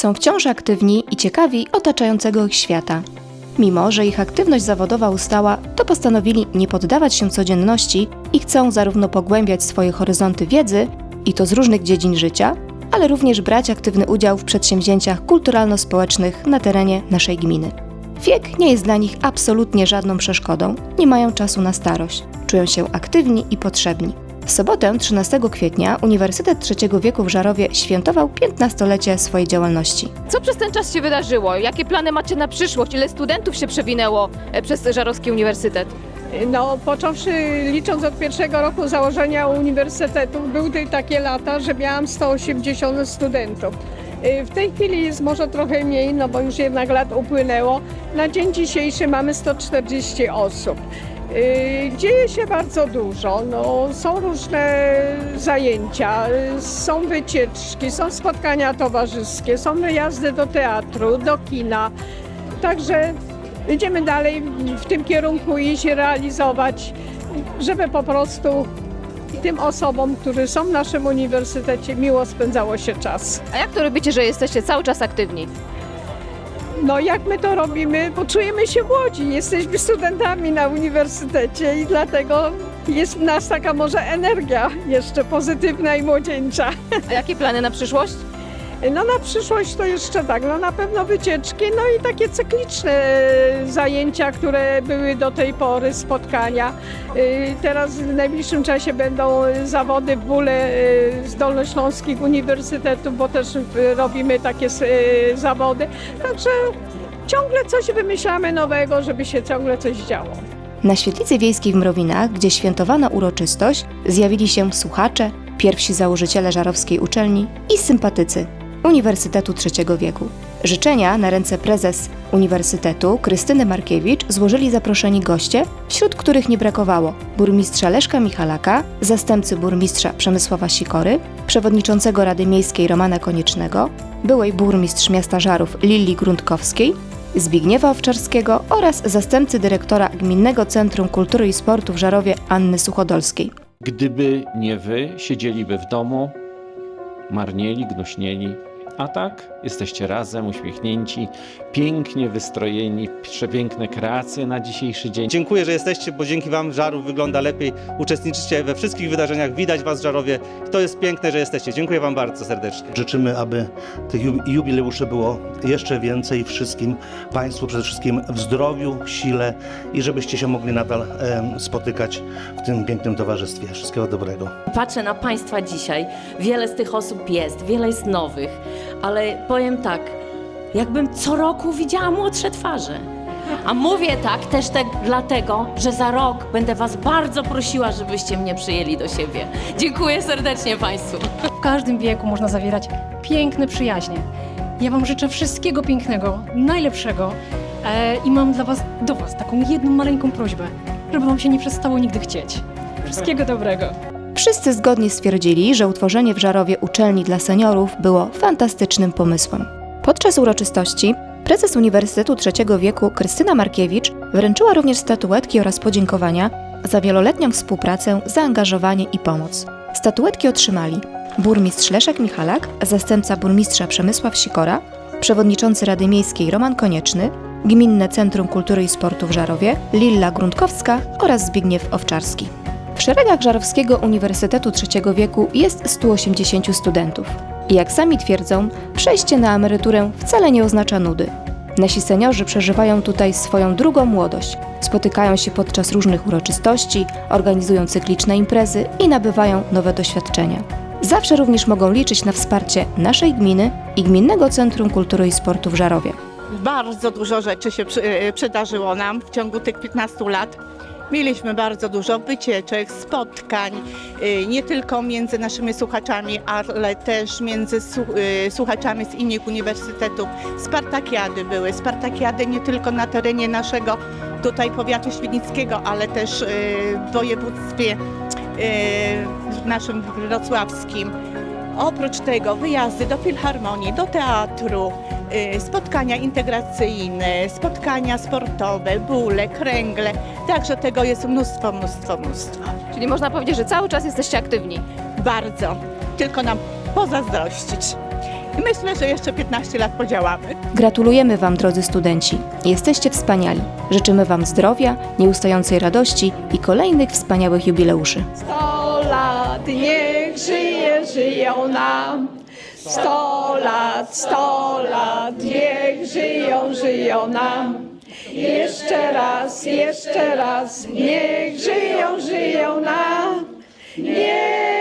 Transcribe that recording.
są wciąż aktywni i ciekawi otaczającego ich świata. Mimo, że ich aktywność zawodowa ustała, to postanowili nie poddawać się codzienności i chcą zarówno pogłębiać swoje horyzonty wiedzy, i to z różnych dziedzin życia, ale również brać aktywny udział w przedsięwzięciach kulturalno-społecznych na terenie naszej gminy. Wiek nie jest dla nich absolutnie żadną przeszkodą, nie mają czasu na starość, czują się aktywni i potrzebni. W sobotę 13 kwietnia Uniwersytet Trzeciego Wieku w Żarowie świętował 15-lecie swojej działalności. Co przez ten czas się wydarzyło? Jakie plany macie na przyszłość? Ile studentów się przewinęło e, przez Żarowski Uniwersytet? No, począwszy licząc od pierwszego roku założenia uniwersytetu, były takie lata, że miałam 180 studentów. Y, W tej chwili jest może trochę mniej, no bo już jednak lat upłynęło. Na dzień dzisiejszy mamy 140 osób. Y, Dzieje się bardzo dużo. No, są różne zajęcia, są wycieczki, są spotkania towarzyskie, są wyjazdy do teatru, do kina. Także Będziemy dalej w tym kierunku iść, realizować, żeby po prostu tym osobom, którzy są w naszym uniwersytecie, miło spędzało się czas. A jak to robicie, że jesteście cały czas aktywni? No jak my to robimy, poczujemy się młodzi, jesteśmy studentami na uniwersytecie i dlatego jest w nas taka może energia jeszcze pozytywna i młodzieńcza. A jakie plany na przyszłość? No na przyszłość to jeszcze tak, no na pewno wycieczki, no i takie cykliczne zajęcia, które były do tej pory, spotkania. Y, Teraz w najbliższym czasie będą zawody w bóle z Dolnośląskich Uniwersytetów, bo też robimy takie zawody. Także ciągle coś wymyślamy nowego, żeby się ciągle coś działo. Na świetlicy wiejskiej w Mrowinach, gdzie świętowano uroczystość, zjawili się słuchacze, pierwsi założyciele żarowskiej uczelni i sympatycy Uniwersytetu Trzeciego Wieku. Życzenia na ręce prezes Uniwersytetu Krystyny Markiewicz złożyli zaproszeni goście, wśród których nie brakowało burmistrza Leszka Michalaka, zastępcy burmistrza Przemysława Sikory, przewodniczącego Rady Miejskiej Romana Koniecznego, byłej burmistrz miasta Żarów Lilii Grundkowskiej, Zbigniewa Owczarskiego oraz zastępcy dyrektora Gminnego Centrum Kultury i Sportu w Żarowie Anny Suchodolskiej. Gdyby nie wy, siedzieliby w domu, marnieli, gnuśnieli. A tak, jesteście razem, uśmiechnięci, pięknie wystrojeni, przepiękne kreacje na dzisiejszy dzień. Dziękuję, że jesteście, bo dzięki Wam Żarów wygląda lepiej. Uczestniczycie we wszystkich wydarzeniach, widać Was w Żarowie. To jest piękne, że jesteście. Dziękuję Wam bardzo serdecznie. Życzymy, aby tych ju- jubileuszy było jeszcze więcej wszystkim Państwu, przede wszystkim w zdrowiu, sile i żebyście się mogli nadal em, spotykać w tym pięknym towarzystwie. Wszystkiego dobrego. Patrzę na Państwa dzisiaj. Wiele z tych osób jest, wiele jest nowych, ale powiem tak, jakbym co roku widziała młodsze twarze. A mówię tak też tak dlatego, że za rok będę Was bardzo prosiła, żebyście mnie przyjęli do siebie. Dziękuję serdecznie Państwu. W każdym wieku można zawierać piękne przyjaźnie. Ja Wam życzę wszystkiego pięknego, najlepszego e, i mam dla Was, do Was taką jedną maleńką prośbę, żeby Wam się nie przestało nigdy chcieć. Wszystkiego dobrego. Wszyscy zgodnie stwierdzili, że utworzenie w Żarowie uczelni dla seniorów było fantastycznym pomysłem. Podczas uroczystości prezes Uniwersytetu Trzeciego Wieku Krystyna Markiewicz wręczyła również statuetki oraz podziękowania za wieloletnią współpracę, zaangażowanie i pomoc. Statuetki otrzymali burmistrz Leszek Michalak, zastępca burmistrza Przemysław Sikora, przewodniczący Rady Miejskiej Roman Konieczny, Gminne Centrum Kultury i Sportu w Żarowie Lilla Grundkowska oraz Zbigniew Owczarski. W szeregach Żarowskiego Uniwersytetu Trzeciego Wieku jest 180 studentów. I jak sami twierdzą, przejście na emeryturę wcale nie oznacza nudy. Nasi seniorzy przeżywają tutaj swoją drugą młodość. Spotykają się podczas różnych uroczystości, organizują cykliczne imprezy i nabywają nowe doświadczenia. Zawsze również mogą liczyć na wsparcie naszej gminy i Gminnego Centrum Kultury i Sportu w Żarowie. Bardzo dużo rzeczy się e, przydarzyło nam w ciągu tych 15 lat. Mieliśmy bardzo dużo wycieczek, spotkań, e, nie tylko między naszymi słuchaczami, ale też między e, słuchaczami z innych uniwersytetów. Spartakiady były, spartakiady nie tylko na terenie naszego tutaj powiatu świdnickiego, ale też e, w województwie naszym wrocławskim. Oprócz tego wyjazdy do filharmonii, do teatru, y, spotkania integracyjne, spotkania sportowe, bóle, kręgle. Także tego jest mnóstwo, mnóstwo, mnóstwo. Czyli można powiedzieć, że cały czas jesteście aktywni. Bardzo. Tylko nam pozazdrościć. Myślę, że jeszcze 15 lat podziałamy. Gratulujemy Wam, drodzy studenci. Jesteście wspaniali. Życzymy Wam zdrowia, nieustającej radości i kolejnych wspaniałych jubileuszy. Sto lat niech żyje, żyją nam. Sto lat, sto lat, niech żyją, żyją nam. Jeszcze raz, jeszcze raz, niech żyją, żyją nam. Niech